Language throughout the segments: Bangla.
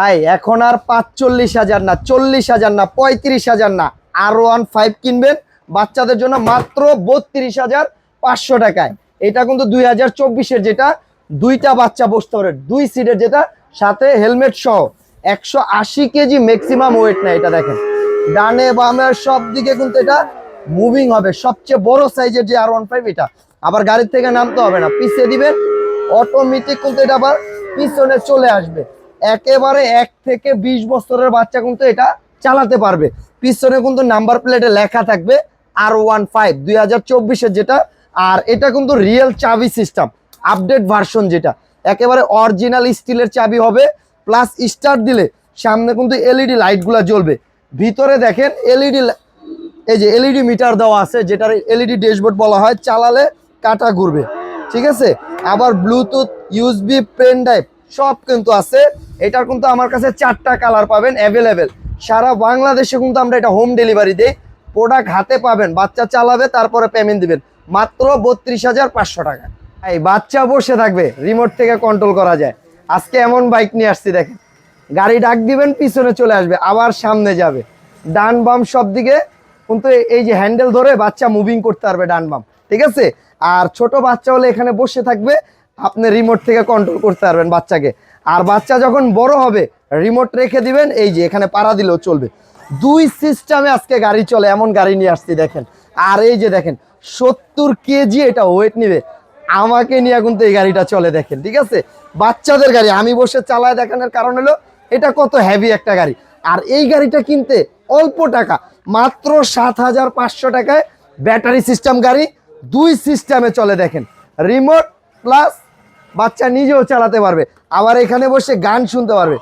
ভাই, এখন আর পাঁচচল্লিশ হাজার না, চল্লিশ হাজার না, পঁয়ত্রিশ হাজার না আর ওয়ান ফাইভ কিনবেন, বাচ্চাদের জন্য মাত্র বত্রিশ হাজার পাঁচশো টাকায়। এটা কিন্তু দুই হাজার চব্বিশের যেটা, দুইটা বাচ্চা বসতে পারে, দুই সিটের যেটা, সাথে হেলমেট সহ। একশো আশি কেজি ম্যাক্সিমাম ওয়েট না এটা দেখেন। ডানে বামে সব দিকে কিন্তু এটা মুভিং হবে, সবচেয়ে বড় সাইজের যে আর ওয়ান ফাইভ এটা। আবার গাড়ির থেকে নামতে হবে না, পিছিয়ে দিবেন অটোমেটিক কিন্তু এটা আবার পিছনে চলে আসবে। একেবারে এক থেকে বিশ বছরের বাচ্চা কিন্তু এটা চালাতে পারবে। পিছনে কিন্তু নাম্বার প্লেটে লেখা থাকবে আর ওয়ান ফাইভ দুই যেটা, আর এটা কিন্তু রিয়েল চাবি সিস্টেম, আপডেট ভার্সন যেটা। একেবারে অরিজিনাল স্টিলের চাবি হবে, প্লাস স্টার দিলে সামনে কিন্তু এলইডি লাইটগুলো জ্বলবে। ভিতরে দেখেন এলইডি এই যে এলইডি মিটার দেওয়া আছে, যেটার এলইডি ড্যাশবোর্ড বলা হয়, চালালে কাটা ঘুরবে। ঠিক আছে? আবার ব্লুটুথ, ইউএসবি, পেন ড্রাইভ সব কিন্তু আছে। এটার কিন্তু আমার কাছে চারটা কালার পাবেন অ্যাভেলেবেল সারা বাংলাদেশে কিন্তু আমরা এটা হোম ডেলিভারি দিই। প্রোডাক্ট হাতে পাবেন, বাচ্চা চালাবে, তারপরে পেমেন্ট দিবেন। মাত্র বত্রিশ হাজার পাঁচশো টাকা। এই বাচ্চা বসে থাকবে রিমোট থেকে কন্ট্রোল করা যায়। আজকে এমন বাইক নিয়ে আসছি, দেখেন। গাড়ি ডাক দিবেন, পিছনে চলে আসবে, আবার সামনে যাবে। ডান বাম সব দিকে, কিন্তু এই যে হ্যান্ডেল ধরে বাচ্চা মুভিং করতে পারবে ডান বাম। ঠিক আছে? আর ছোট বাচ্চা হলে এখানে বসে থাকবে আপনি রিমোট থেকে কন্ট্রোল করতে পারবেন বাচ্চাকে। আর বাচ্চা যখন বড় হবে রিমোট রেখে দিবেন, এই যে এখানে পাড়া দিলেও চলবে। দুই সিস্টেমে আজকে গাড়ি চলে, এমন গাড়ি নিয়ে আসছি, দেখেন। আর এই যে দেখেন, সত্তর কেজি এটা ওয়েট নিবে। আমাকে নিয়ে কিন্তু এই গাড়িটা চলে, দেখেন, ঠিক আছে? বাচ্চাদের গাড়ি, আমি বসে চালায় দেখানোর কারণ হলো, এটা কত হ্যাভি একটা গাড়ি। আর এই গাড়িটা কিনতে অল্প টাকা, মাত্র সাত হাজার পাঁচশো টাকায় ব্যাটারি সিস্টেম গাড়ি, দুই সিস্টেমে চলে, দেখেন। রিমোট প্লাস বাচ্চা নিজেও চালাতে পারবে। আবার এখানে বসে গান শুনতে পারবে।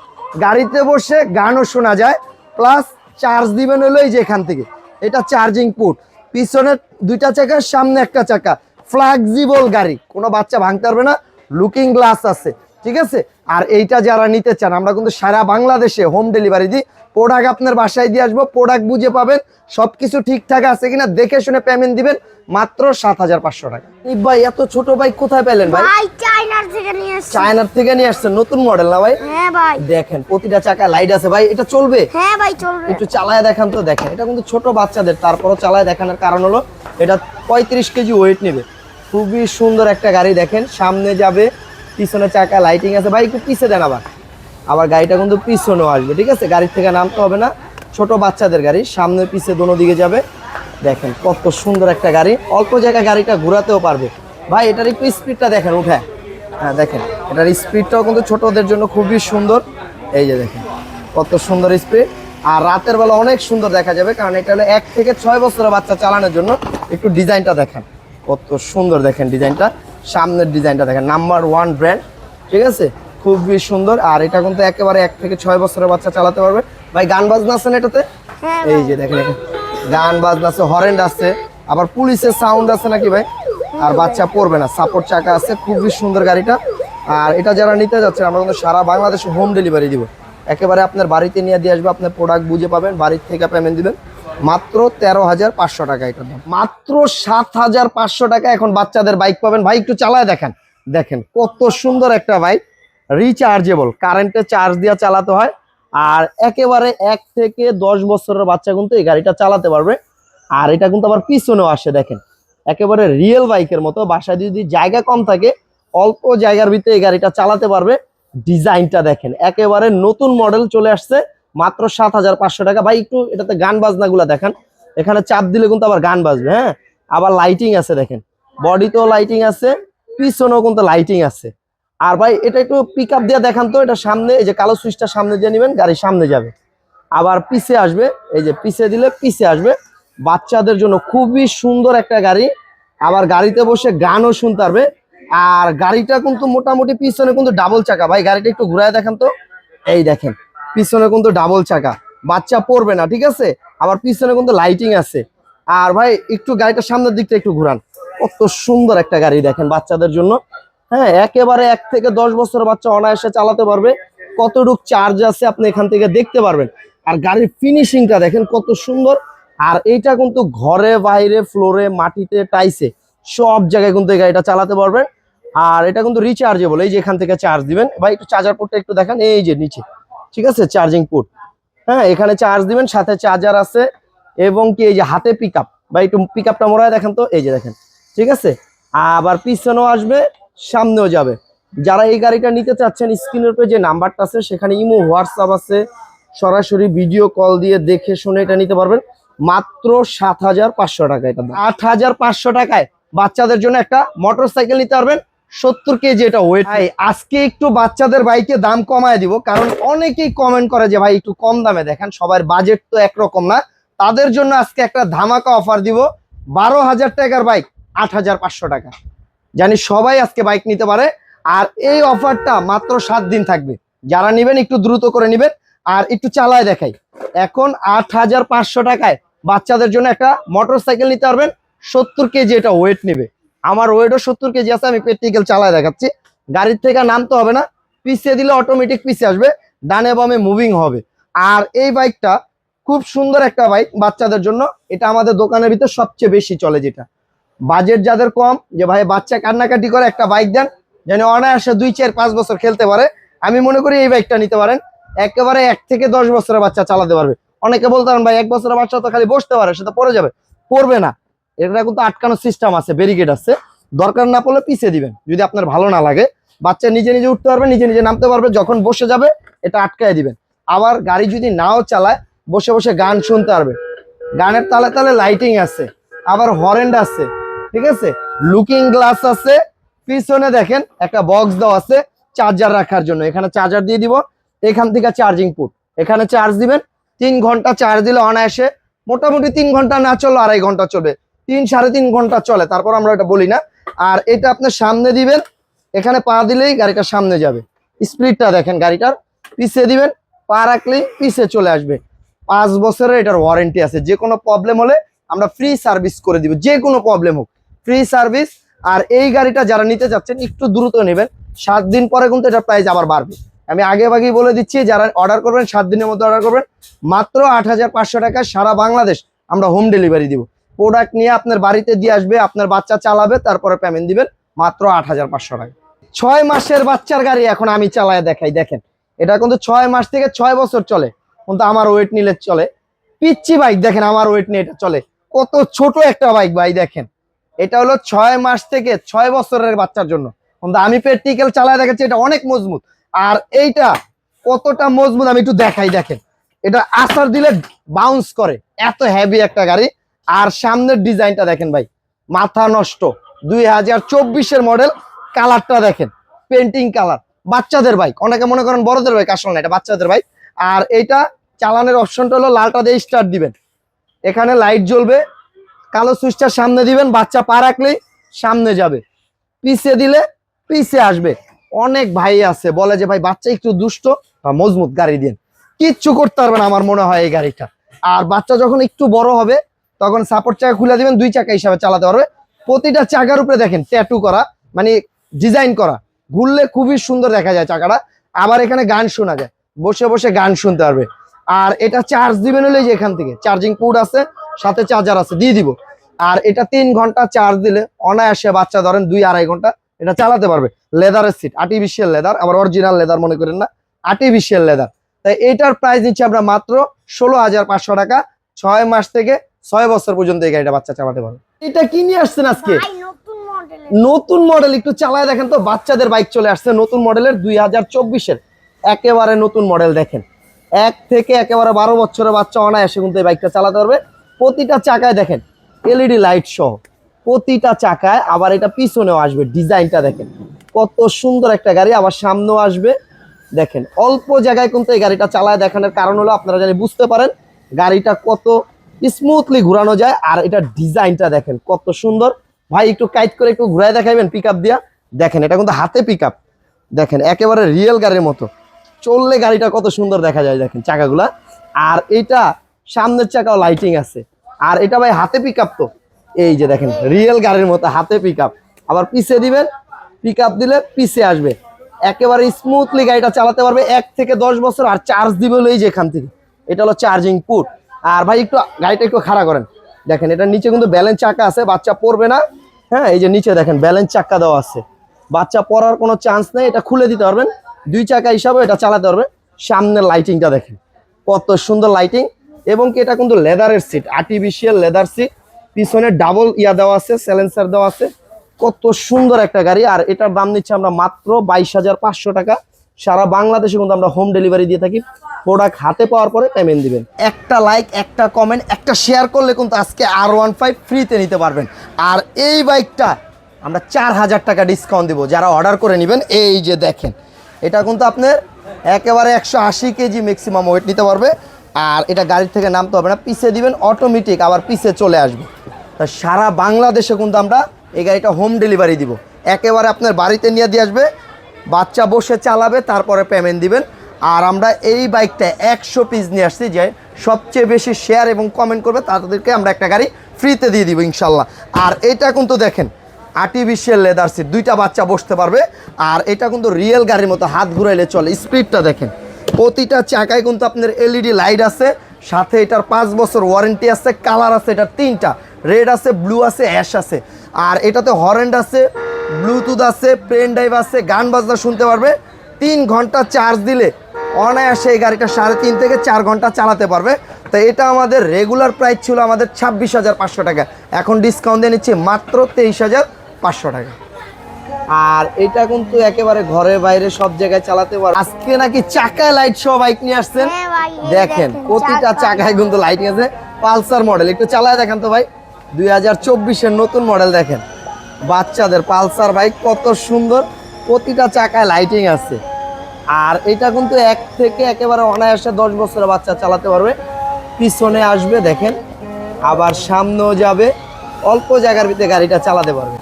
গাড়িতে বসে গানও শোনা যায় প্লাস চার্জ দিবেন হলো এই যে এখান থেকে। এটা চার্জিং পুট পিছনের দুইটা চাকা, সামনে একটা চাকা। ফ্লেক্সিবল গাড়ি। কোনো বাচ্চা ভাঙতে পারবে না। লুকিং গ্লাস আছে। ঠিক আছে? আর এইটা যারা নিতে চান আমরা কিন্তু সারা বাংলাদেশে হোম ডেলিভারি দিই প্রোডাক্ট আপনার বাসায় দিয়ে আসব প্রোডাক্ট বুঝে পাবেন সব কিছু ঠিকঠাক আছে কিনা দেখে শুনে পেমেন্ট দিবেন মাত্র সাত হাজার পাঁচশো টাকা। ভাই এত ছোট বাইক কোথায় পেলেন ভাই? ভাই থেকে নিয়ে এসেছি চায়নার থেকে নিয়ে আসছেন নতুন মডেল না ভাই? হ্যাঁ ভাই। দেখেন প্রতিটা চাকা লাইট আছে ভাই এটা চলবে? হ্যাঁ ভাই চলবে। একটু চালায় দেখান তো দেখেন এটা কিন্তু ছোট বাচ্চাদের তারপরও চালায় দেখানোর কারণ হলো এটা পঁয়ত্রিশ কেজি ওয়েট নেবে। খুবই সুন্দর একটা গাড়ি দেখেন সামনে যাবে পিছনে চাকা লাইটিং আছে। ভাই, একটু পিছে দেন আবার। আবার গাড়িটা কিন্তু পিছনেও আসবে, ঠিক আছে? গাড়ির থেকে নামতে হবে না। ছোট বাচ্চাদের গাড়ি, সামনে পিছে দোনো দিকে যাবে। দেখেন কত সুন্দর একটা গাড়ি। অল্প জায়গায় গাড়িটা ঘোরাতেও পারবে। ভাই, এটার একটু স্পিডটা দেখেন উঠে হ্যাঁ দেখেন। এটার স্পিডটাও কিন্তু ছোটদের জন্য খুবই সুন্দর। এই যে দেখেন, কত সুন্দর স্পিড আর রাতের বেলা অনেক সুন্দর দেখা যাবে, কারণ এটা হলো এক থেকে ছয় বছরের বাচ্চা চালানোর জন্য। একটু ডিজাইনটা দেখেন। কত সুন্দর দেখেন ডিজাইনটা সামনের ডিজাইনটা দেখেন নাম্বার ওয়ান ব্র্যান্ড ঠিক আছে? খুবই সুন্দর আর এটা কিন্তু একেবারে এক থেকে ছয় বছরের বাচ্চা চালাতে পারবে। ভাই গান বাজনা আছে না এটাতে? হ্যাঁ এই যে দেখেন গান বাজনা আছে হরেন্ড আছে আবার পুলিশের সাউন্ড আছে নাকি ভাই? আর বাচ্চা পড়বে না সাপোর্ট চাকা আছে খুবই সুন্দর গাড়িটা। আর এটা যারা নিতে যাচ্ছে আমরা কিন্তু সারা বাংলাদেশে হোম ডেলিভারি দিব। একেবারে আপনার বাড়িতে নিয়ে দিয়ে আসবে আপনার প্রোডাক্ট বুঝে পাবেন বাড়ির থেকে পেমেন্ট দিবেন। মাত্র তেরো হাজার পাঁচশো টাকা এটার দাম। মাত্র সাত হাজার পাঁচশো টাকা এখন বাচ্চাদের বাইক পাবেন। ভাই, একটু চালায় দেখেন। দেখেন, কত সুন্দর একটা বাইক রিচার্জেবল কারেন্টে চার্জ দিয়ে চালাতে হয়। আর একেবারে এক থেকে দশ বছরের বাচ্চা কিন্তু এই গাড়িটা চালাতে পারবে। আর এটা কিন্তু আবার পিছনেও আসে, দেখেন। একেবারে রিয়েল বাইকের মতো। বাসায় যদি জায়গা কম থাকে, অল্প জায়গার ভিতরে এই গাড়িটা চালাতে পারবে। ডিজাইনটা দেখেন, একেবারে নতুন মডেল চলে আসছে। মাত্র সাত হাজার পাঁচশো টাকা। ভাই, একটু এটাতে গান বাজনাগুলো দেখেন। এখানে চাপ দিলে কিন্তু আবার গান বাজবে হ্যাঁ? আবার লাইটিং আছে দেখেন। বডিতেও লাইটিং আছে, পিছনেও কিন্তু লাইটিং আছে। আর ভাই, এটা একটু পিক আপ দিয়ে দেখান তো, এটা সামনে, এই যে কালো সুইচটা সামনে দিয়ে নেবেন, গাড়ি সামনে যাবে। আবার পিছে আসবে, এই যে পিছে দিলে পিছে আসবে। বাচ্চাদের জন্য খুবই সুন্দর একটা গাড়ি। আবার গাড়িতে বসে গানও শুনতে পারবে। আর গাড়িটা কিন্তু মোটামুটি পিছনে কিন্তু ডাবল চাকা। ভাই, গাড়িটা একটু ঘুরায় দেখান তো। এই দেখেন পিছনে কিন্তু ডাবল চাকা। বাচ্চা পড়বে না, ঠিক আছে? আবার পিছনে কিন্তু লাইটিং আছে। আর ভাই, একটু গাড়িটা সামনের দিকটা একটু ঘুরান। কত সুন্দর একটা গাড়ি দেখেন বাচ্চাদের জন্য। হ্যাঁ একেবারে এক থেকে দশ বছর বাচ্চা অনায়াসে চালাতে পারবে। কতটুক চার্জ আছে আপনি এখান থেকে দেখতে পারবেন। আর গাড়ির ফিনিশিংটা দেখেন কত সুন্দর। আর এইটা কিন্তু ঘরে, বাইরে ফ্লোরে মাটিতে টাইসে সব জায়গায় কিন্তু এই গাড়িটা চালাতে পারবেন। আর এটা কিন্তু রিচার্জেবল এই যে এখান থেকে চার্জ দিবেন। ভাই, একটু চার্জার পোর্টটা একটু দেখেন। এই যে নিচে। ঠিক আছে? চার্জিং পুট হ্যাঁ এখানে চার্জ দিবেন, সাথে চার্জার আছে, এবং কি এই যে হাতে পিক আপ বা একটু পিক আপটা মোড়ায় দেখেন তো, এই যে দেখেন, ঠিক আছে? আবার পিছনেও আসবে, সামনেও যাবে। যারা এই গাড়িটা নিতে চাচ্ছেন, স্ক্রিনের উপরে যে নাম্বারটা আছে, সেখানে ইমো, হোয়াটসঅ্যাপ আছে, সরাসরি ভিডিও কল দিয়ে দেখে শুনে এটা নিতে পারবেন। মাত্র সাত হাজার পাঁচশো টাকা এটা আট হাজার পাঁচশো টাকায় বাচ্চাদের জন্য একটা মোটর সাইকেল নিতে পারবেন। সত্তর কেজি এটা ওয়েট ভাই আজকে একটু বাচ্চাদের বাইকে দাম কমায় দিব কারণ অনেকেই কমেন্ট করে যে ভাই একটু কম দামে দেখেন সবার বাজেট তো একরকম না। তাদের জন্য আজকে একটা ধামাকা অফার দিব বারো হাজার টাকার বাইক আট হাজার পাঁচশো টাকা। জানি সবাই আজকে বাইক নিতে পারে আর এই অফারটা মাত্র সাত দিন থাকবে। যারা নেবেন একটু দ্রুত করে নেবেন আর একটু চালায় দেখাই। এখন আট হাজার পাঁচশো টাকায় বাচ্চাদের জন্য একটা মোটর সাইকেল নিতে পারবেন সত্তর কেজি এটা ওয়েট নেবে। আমার ওয়েটও সত্তর কেজি আছে, আমি প্র্যাকটিক্যাল চালায় দেখাচ্ছি। গাড়ির থেকে নামতে হবে না, পিছিয়ে দিলে অটোমেটিক পিছিয়ে আসবে, ডানে বামে মুভিং হবে। আর এই বাইকটা খুব সুন্দর একটা বাইক বাচ্চাদের জন্য, এটা আমাদের দোকানের ভিতর সবচেয়ে বেশি চলে যেটা। বাজেট যাদের কম, যে ভাই বাচ্চা কান্নাকাটি করে একটা বাইক দেন, যেন অনায়াসে দুই, চার, পাঁচ বছর খেলতে পারে, আমি মনে করি এই বাইকটা নিতে পারেন। একেবারে এক থেকে দশ বছরের বাচ্চা চালাতে পারবে। অনেকে বলতে পারেন, ভাই, এক বছরের বাচ্চা তো খালি বসতে পারে সেটা পড়ে যাবে। পড়বে না। এটা কিন্তু আটকানোর সিস্টেম আছে ব্যারিকেড আছে। দরকার না পড়লে পিছিয়ে দিবেন, যদি আপনার ভালো না লাগে। বাচ্চা নিজে নিজে উঠতে পারবে, নিজে নিজে নামতে পারবে, যখন বসে যাবে, এটা আটকায় দিবেন। আবার গাড়ি যদি নাও চালায়, বসে বসে গান শুনতে পারবে। গানের তালে তালে লাইটিং আছে, আবার হরেন্ড আছে, ঠিক আছে? লুকিং গ্লাস আছে, পিছনে দেখেন একটা বক্স দেওয়া আছে চার্জার রাখার জন্য। এখানে চার্জার দিয়ে দিব, এখান থেকে চার্জিং পুট এখানে চার্জ দিবেন, তিন ঘণ্টা চার্জ দিলে অনায়াসে, মোটামুটি তিন ঘণ্টা না চললে আড়াই ঘণ্টা চলবে। তিন সাড়ে তিন ঘণ্টা চলে, তারপর আমরা এটা বলি না। আর এটা আপনি সামনে দিবেন, এখানে পা দিলেই গাড়িটা সামনে যাবে। স্পিডটা দেখেন গাড়িটার, পিছিয়ে দিবেন, পা রাখলেই পিছিয়ে চলে আসবে। পাঁচ বছরের এটার ওয়ারেন্টি আছে যে কোনো প্রবলেম হলে আমরা ফ্রি সার্ভিস করে দিব যে কোনো প্রবলেম হোক। ফ্রি সার্ভিস আর এই গাড়িটা যারা নিতে চাচ্ছেন একটু দ্রুত নেবেন। সাত দিন পরে কিন্তু এটার প্রাইস আবার বাড়বে। আমি আগে ভাগেই বলে দিচ্ছি, যারা অর্ডার করবেন, সাত দিনের মধ্যে অর্ডার করবেন, মাত্র আট হাজার পাঁচশো টাকায় সারা বাংলাদেশ আমরা হোম ডেলিভারি দিব। প্রোডাক্ট নিয়ে আপনার বাড়িতে দিয়ে আসবে, আপনার বাচ্চা চালাবে, তারপরে পেমেন্ট দিবেন মাত্র আট হাজার পাঁচশো টাকা। ছয় মাসের বাচ্চার গাড়ি এখন আমি চালায় দেখাই, দেখেন। এটা কিন্তু ছয় মাস থেকে ছয় বছর চলে, কিন্তু আমার ওয়েট নিলে চলে। পিচ্ছি বাইক দেখেন আমার ওয়েট নিয়ে এটা চলে। কত ছোট একটা বাইক ভাই, দেখেন। এটা হলো ছয় মাস থেকে ছয় বছরের বাচ্চার জন্য। কিন্তু আমি প্র্যাকটিক্যাল চালায় দেখাচ্ছি, এটা অনেক মজবুত। আর এইটা কতটা মজবুত আমি একটু দেখাই, দেখেন। এটা আসার দিলে বাউন্স করে। এত হেভি একটা গাড়ি। আর সামনের ডিজাইনটা দেখেন ভাই, মাথা নষ্ট। দুই হাজার চব্বিশের মডেল কালারটা দেখেন পেন্টিং কালার বাচ্চাদের বাইক অনেকে মনে করেন বড়দের বাইক আসলে না, এটা বাচ্চাদের বাইক আর এটা চালানের অপশনটা হলো লালটা দিয়ে স্টার্ট দিবেন। এখানে লাইট জ্বলবে, কালো সুইচটা সামনে দিবেন, বাচ্চা পা রাখলেই সামনে যাবে। পিছিয়ে দিলে পিছিয়ে আসবে। অনেক ভাই আছে, বলে যে ভাই, বাচ্চা একটু দুষ্ট, বা মজবুত গাড়ি দিন কিচ্ছু করতে পারবে না আমার মনে হয় এই গাড়িটা। আর বাচ্চা যখন একটু বড় হবে তখন সাপোর্ট চাকা খুলে দিবেন, দুই চাকা হিসাবে চালাতে পারবে। প্রতিটা চাকার উপরে দেখেন ট্যাটু করা মানে ডিজাইন করা। ঘুরলে খুবই সুন্দর দেখা যায় চাকাটা। আবার এখানে গান শোনা যায়। বসে বসে গান শুনতে পারবে। আর এটা চার্জ দিবেন হলে যে এখান থেকে চার্জিং পোর্ট আছে, সাথে চার্জার আছে, দিয়ে দিব। আর এটা তিন ঘণ্টা চার্জ দিলে অনায়াসে বাচ্চা ধরেন দুই আড়াই ঘণ্টা এটা চালাতে পারবে। লেদারের সিট আর্টিফিশিয়াল লেদার আবার অরিজিনাল লেদার মনে করেন না আর্টিফিশিয়াল লেদার তাই এটার প্রাইস নিচ্ছি আমরা মাত্র ষোলো হাজার পাঁচশো টাকা। ছয় মাস থেকে ছয় বছর পর্যন্ত এই গাড়িটা বাচ্চা চালাতে পারবে এটা কি নিয়ে আসছেন আজকে? নতুন মডেল একটু চালায় দেখেন তো বাচ্চাদের বাইক চলে আসছে নতুন মডেলের দুই হাজার চব্বিশের। একেবারে নতুন মডেল দেখেন। এক থেকে একেবারে বারো বছরের বাচ্চা অনায়াসে কিন্তু এই বাইকটা চালাতে পারবে। প্রতিটা চাকায় দেখেন এলইডি লাইট সহ প্রতিটা চাকায় আবার এটা পিছনেও আসবে ডিজাইনটা দেখেন। কত সুন্দর একটা গাড়ি আবার সামনেও আসবে। দেখেন অল্প জায়গায় কিন্তু এই গাড়িটা চালায় দেখানোর কারণ হলো আপনারা জানি বুঝতে পারেন গাড়িটা কত স্মুথলি ঘুরানো যায়। আর এটা ডিজাইনটা দেখেন কত সুন্দর। ভাই, একটু কাইট করে একটু ঘুরায় দেখাইবেন পিক দিয়া। দেখেন, এটা কিন্তু হাতে পিক দেখেন, একেবারে রিয়েল গাড়ির মতো। চললে গাড়িটা কত সুন্দর দেখা যায় দেখেন চাকাগুলা। আর এটা সামনের চাকাও লাইটিং আছে। আর এটা ভাই হাতে পিক তো। এই যে দেখেন রিয়েল গাড়ির মতো হাতে পিক আবার পিছে দিবেন পিক দিলে পিছে আসবে। একেবারে স্মুথলি গাড়িটা চালাতে পারবে। এক থেকে দশ বছর আর চার্জ দিবে হলো এই যে এখান থেকে। এটা হলো চার্জিং পুট আর ভাই একটু গাড়িটা একটু খাড়া করেন। দেখেন এটা নিচে কিন্তু ব্যালেন্স চাকা আছে, বাচ্চা পড়বে না। হ্যাঁ এই যে নিচে দেখেন ব্যালেন্স চাকা দেওয়া আছে। বাচ্চা পড়ার কোনো চান্স নেই, এটা খুলে দিতে পারবেন। দুই চাকা হিসাবে এটা চালাতে পারবে। সামনের লাইটিংটা দেখেন, কত সুন্দর লাইটিং এবং কি, এটা কিন্তু লেদারের সিট আর্টিফিশিয়াল লেদার সিট পিছনে ডাবল ইয়া দেওয়া আছে স্যালেন্সার দেওয়া আছে। কত সুন্দর একটা গাড়ি। আর এটার দাম নিচ্ছে আমরা মাত্র বাইশ হাজার পাঁচশো টাকা। সারা বাংলাদেশে কিন্তু আমরা হোম ডেলিভারি দিয়ে থাকি। প্রোডাক্ট হাতে পাওয়ার পরে পেমেন্ট দিবেন। একটা লাইক একটা কমেন্ট একটা শেয়ার করলে কিন্তু আজকে আর ওয়ান ফাইভ ফ্রিতে নিতে পারবেন। আর এই বাইকটা আমরা চার হাজার টাকা ডিসকাউন্ট দিব, যারা অর্ডার করে নেবেন, এই যে দেখেন। এটা কিন্তু আপনার একেবারে একশো আশি কেজি ম্যাক্সিমাম ওয়েট নিতে পারবে। আর এটা গাড়ির থেকে নামতে হবে না পিছে দিবেন অটোমেটিক আবার পিছে চলে আসবে। তা সারা বাংলাদেশে কিন্তু আমরা এই গাড়িটা হোম ডেলিভারি দিব। একেবারে আপনার বাড়িতে নিয়ে দিয়ে আসবে বাচ্চা বসে চালাবে, তারপরে পেমেন্ট দিবেন। আর আমরা এই বাইকটা একশো পিস নিয়ে আসছি যে সবচেয়ে বেশি শেয়ার এবং কমেন্ট করবে, তাদেরকে আমরা একটা গাড়ি ফ্রিতে দিয়ে দিব ইনশাল্লাহ। আর এটা কিন্তু দেখেন আর্টিফিশিয়াল লেদার সিট দুইটা বাচ্চা বসতে পারবে। আর এটা কিন্তু রিয়েল গাড়ির মতো হাত ঘুরাইলে চলে। স্পিডটা দেখেন, প্রতিটা চাকায় কিন্তু আপনার এলইডি লাইট আছে, সাথে এটার পাঁচ বছর ওয়ারেন্টি আছে কালার আছে, এটার তিনটা। রেড আছে ব্লু আছে অ্যাশ আছে। আর এটাতে হরেন্ড আছে ব্লুটুথ আছে পেন ড্রাইভ আছে গান বাজনা শুনতে পারবে। তিন ঘণ্টা চার্জ দিলে অনায়াসে এই গাড়িটা সাড়ে তিন থেকে চার ঘণ্টা চালাতে পারবে। তো এটা আমাদের রেগুলার প্রাইস ছিল আমাদের ছাব্বিশ হাজার পাঁচশো টাকা। এখন ডিসকাউন্ট দিয়ে নিচ্ছি মাত্র তেইশ হাজার পাঁচশো টাকা। আর এটা কিন্তু একেবারে ঘরে বাইরে সব জায়গায় চালাতে পারবে। আজকে নাকি চাকায় লাইট সহ বাইক নিয়ে আসছেন? হ্যাঁ দেখেন দেখেন, প্রতিটা চাকায় কিন্তু লাইটিং আছে পালসার মডেল একটু চালায় দেখেন তো ভাই। দুই হাজার চব্বিশের নতুন মডেল দেখেন। বাচ্চাদের পালসার বাইক কত সুন্দর, প্রতিটা চাকায় লাইটিং আছে। আর এটা কিন্তু এক থেকে একেবারে অনায়াসে দশ বছরের বাচ্চা চালাতে পারবে। পিছনে আসবে, দেখেন, আবার সামনেও যাবে, অল্প জায়গার ভিতরে গাড়িটা চালাতে পারবে।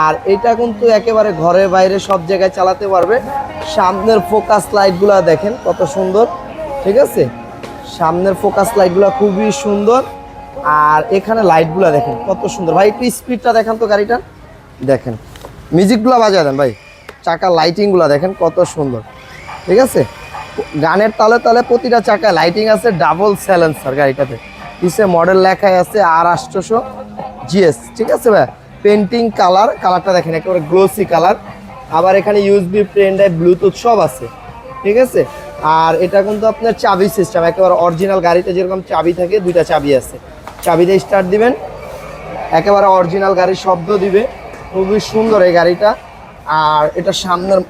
আর এটা কিন্তু একেবারে ঘরে বাইরে সব জায়গায় চালাতে পারবে। সামনের ফোকাস লাইটগুলো দেখেন, কত সুন্দর, ঠিক আছে? সামনের ফোকাস লাইটগুলো খুবই সুন্দর। আর এখানে লাইটগুলো দেখেন, কত সুন্দর। ভাই, একটু স্পিডটা দেখান তো গাড়িটা দেখেন। মিউজিকগুলো বাজায় দেন ভাই। চাকার লাইটিংগুলো দেখেন কত সুন্দর। ঠিক আছে? গানের তালে তালে প্রতিটা চাকায় লাইটিং আছে ডাবল স্যালেন্সার গাড়িটাতে। পিছে মডেল লেখায় আছে আর আষ্টশো জিএস ঠিক আছে ভাই? পেন্টিং কালার কালারটা দেখেন, একেবারে গ্লোসি কালার আবার এখানে ইউএসবি পেন ড্রাইভ ব্লুটুথ সব আছে। ঠিক আছে? আর এটা কিন্তু আপনার চাবি সিস্টেম একেবারে অরিজিনাল গাড়িতে যেরকম চাবি থাকে, দুইটা চাবি আছে। চাবি দিয়ে স্টার্ট দিবেন, একেবারে অরিজিনাল গাড়ির শব্দ দিবে। খুবই সুন্দর এই গাড়িটা। আর এটা সামনের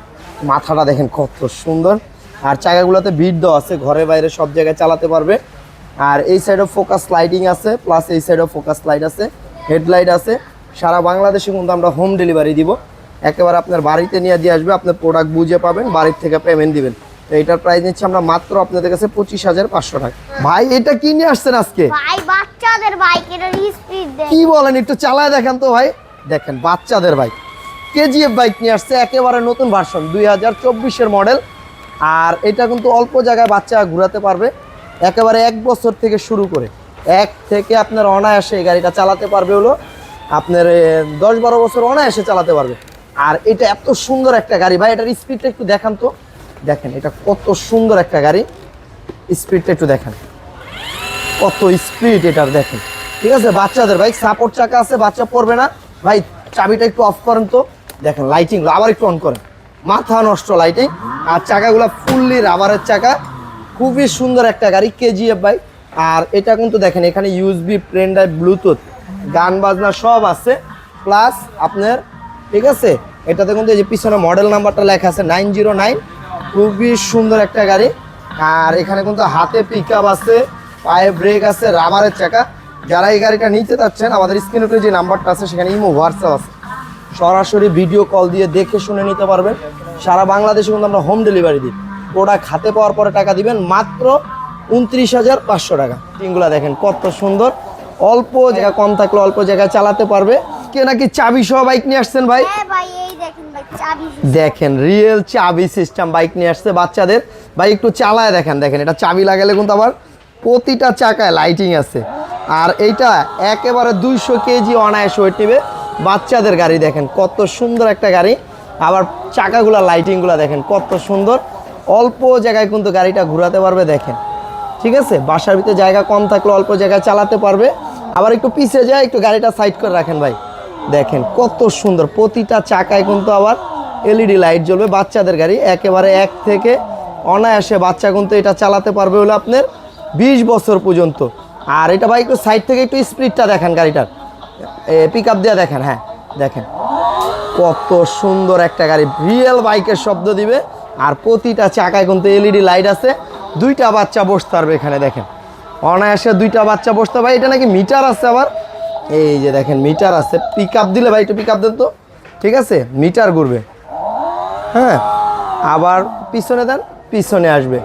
মাথাটা দেখেন কত সুন্দর। আর চাকাগুলোতে বিট দেওয়া আছে ঘরে বাইরে সব জায়গায় চালাতে পারবে। আর এই সাইডে ফোকাস লাইটিং আছে প্লাস এই সাইডেও ফোকাস লাইট আছে হেডলাইট আছে। সারা বাংলাদেশে কিন্তু আমরা হোম ডেলিভারি দিব। একেবারে আপনার বাড়িতে নিয়ে দিয়ে আসবে আপনার প্রোডাক্ট বুঝে পাবেন বাড়ির থেকে পেমেন্ট দিবেন। তো এটার প্রাইস নিচ্ছে আমরা মাত্র আপনাদের কাছে পঁচিশ হাজার পাঁচশো টাকা। ভাই এটা কি নিয়ে আসছেন আজকে? ভাই বাচ্চাদের বাইক এটা স্পিড দেয় কি বলেন একটু চালায় দেখেন তো ভাই। দেখেন, বাচ্চাদের বাইক কেজিএফ বাইক নিয়ে আসছে একেবারে নতুন ভার্সন দুই হাজার চব্বিশের মডেল আর এটা কিন্তু অল্প জায়গায় বাচ্চা ঘোরাতে পারবে। একেবারে এক বছর থেকে শুরু করে। এক থেকে আপনার অনায়াসে এই গাড়িটা চালাতে পারবে হলো আপনার দশ বারো বছর অনায়াসে চালাতে পারবে। আর এটা এত সুন্দর একটা গাড়ি। ভাই, এটার স্পিডটা একটু দেখান তো। দেখেন, এটা কত সুন্দর একটা গাড়ি। স্পিডটা একটু দেখেন। কত স্পিড এটার, দেখেন। ঠিক আছে? বাচ্চাদের ভাই সাপোর্ট চাকা আছে, বাচ্চা পড়বে না। ভাই, চাবিটা একটু অফ করেন তো। দেখেন লাইটিং আবার একটু অন করেন। মাথা নষ্ট লাইটিং আর চাকাগুলো ফুললি রাবারের চাকা। খুবই সুন্দর একটা গাড়ি কেজিএফ বাইক আর এটা কিন্তু দেখেন, এখানে ইউএসবি প্লেন ড্রাইভ ব্লুটুথ গান বাজনা সব আছে। প্লাস আপনার, ঠিক আছে? এটাতে কিন্তু এই যে পিছনে মডেল নাম্বারটা লেখা আছে নাইন জিরো নাইন খুবই সুন্দর একটা গাড়ি। আর এখানে কিন্তু হাতে পিক আছে, পায়ে ব্রেক আছে রাবারের চাকা। যারা এই গাড়িটা নিতে চাচ্ছেন আমাদের স্ক্রিনের উপরে যে নাম্বারটা আছে সেখানে ইমো হোয়াটসঅ্যাপ আছে। সরাসরি ভিডিও কল দিয়ে দেখে শুনে নিতে পারবেন। সারা বাংলাদেশে কিন্তু আমরা হোম ডেলিভারি দিই। প্রোডাক্ট হাতে পাওয়ার পরে টাকা দিবেন মাত্র উনত্রিশ হাজার পাঁচশো টাকা। টিনগুলা দেখেন কত সুন্দর। অল্প জায়গা কম থাকলে অল্প জায়গায় চালাতে পারবে। কে নাকি চাবি সহ বাইক নিয়ে আসছেন ভাই? হ্যাঁ দেখেন রিয়েল চাবি সিস্টেম বাইক নিয়ে আসছে বাচ্চাদের। ভাই একটু চালায় দেখেন দেখেন এটা চাবি লাগালে কিন্তু আবার প্রতিটা চাকায় লাইটিং আছে। আর এইটা একেবারে দুইশো কেজি অনায়াস ওয়েট নেবে। বাচ্চাদের গাড়ি দেখেন, কত সুন্দর একটা গাড়ি। আবার চাকাগুলা লাইটিংগুলো দেখেন, কত সুন্দর। অল্প জায়গায় কিন্তু গাড়িটা ঘোরাতে পারবে, দেখেন। ঠিক আছে? বাসার ভিতরে জায়গা কম থাকলে অল্প জায়গায় চালাতে পারবে। আবার একটু পিছে যায়, একটু গাড়িটা সাইড করে রাখেন ভাই। দেখেন, কত সুন্দর। প্রতিটা চাকায় কিন্তু আবার এলইডি লাইট জ্বলবে। বাচ্চাদের গাড়ি একেবারে এক থেকে অনায়াসে বাচ্চা কিন্তু এটা চালাতে পারবে হলো আপনার বিশ বছর পর্যন্ত। আর এটা ভাই একটু সাইড থেকে একটু স্পিডটা দেখেন গাড়িটার। পিক আপ দিয়ে দেখেন হ্যাঁ দেখেন। কত সুন্দর একটা গাড়ি রিয়েল বাইকের শব্দ দিবে। আর প্রতিটা চাকায় কিন্তু এলইডি লাইট আছে। দুইটা বাচ্চা বসতে পারবে এখানে, দেখেন। অনায়াসে দুইটা বাচ্চা বসতে পারবে। এটা নাকি মিটার আছে আবার। এই যে দেখেন, মিটার আছে। পিক আপ দিলে ভাই একটু পিক আপ দেন তো। ঠিক আছে? মিটার ঘুরবে। হ্যাঁ? আবার পিছনে দেন, পিছনে আসবে।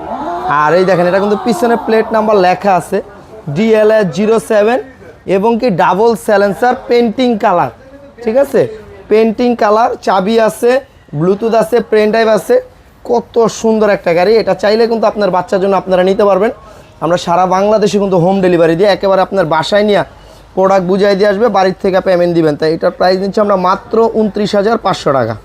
আর এই দেখেন, এটা কিন্তু পিছনে প্লেট নাম্বার লেখা আছে। ডিএলএ জিরো সেভেন এবং কি ডাবল স্যালেন্সার পেন্টিং কালার ঠিক আছে? পেন্টিং কালার চাবি আছে ব্লুটুথ আছে পেন ড্রাইভ আছে। কত সুন্দর একটা গাড়ি। এটা চাইলে কিন্তু আপনার বাচ্চার জন্য আপনারা নিতে পারবেন। আমরা সারা বাংলাদেশে কিন্তু হোম ডেলিভারি দিই একেবারে আপনার বাসায় নিয়ে প্রোডাক্ট বুঝাই দিয়ে আসবে, বাড়ির থেকে পেমেন্ট দিবেন। তাই এটার প্রাইস নিচ্ছি আমরা মাত্র উনত্রিশ হাজার পাঁচশো টাকা।